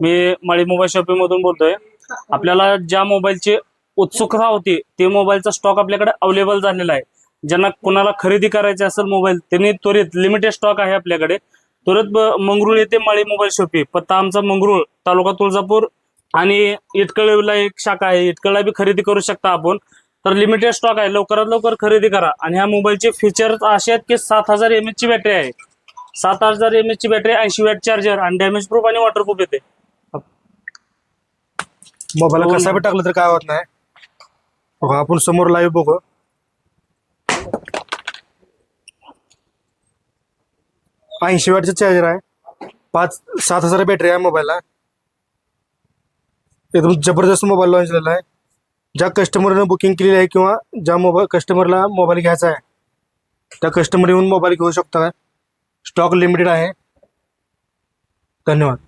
मी माळी mobile shopping मधून बोलतोय. आपल्याला ज्या मोबाईलची उत्सुकता होती ते मोबाईलचा स्टॉक आपल्याकडे अवेलेबल झालेला आहे. ज्यांना कोणाला खरेदी करायचे असेल मोबाईल त्यांनी त्वरित लिमिटेड स्टॉक आहे आपल्याकडे. त्वरित मंगरुळ येथे माळी मोबाईल शॉपी पत्ता आमचा मंगरुळ तालुका तुळजापूर आणि इटकळीला एक शाखा आहे. इटकळला बी खरेदी करू शकता आपण. तर लिमिटेड स्टॉक आहे. लवकरात लवकर खरेदी करा. आणि ह्या मोबाईलचे फीचर्स असे आहेत की सात हजार एम ची बॅटरी आहे. सात हजार एम ची बॅटरी ऐंशी वॅट चार्जर आणि डॅमेज प्रूफ आणि वॉटरप्रूफ येते. मोबाईल कसा. बी टाकलं तर काय होत नाही. बघा आपण समोर लाईव्ह बघू. ऐंशी वॅटचं चार्जर आहे. पाच सात हजार बॅटरी आहे मोबाईलला. एकदम जबरदस्त मोबाईल लॉन्च झालेला आहे. ज्या कस्टमरनं बुकिंग केलेली आहे किंवा ज्या मोबाईल कस्टमरला मोबाईल घ्यायचा आहे त्या कस्टमर येऊन मोबाईल घेऊ शकता. स्टॉक लिमिटेड आहे. धन्यवाद.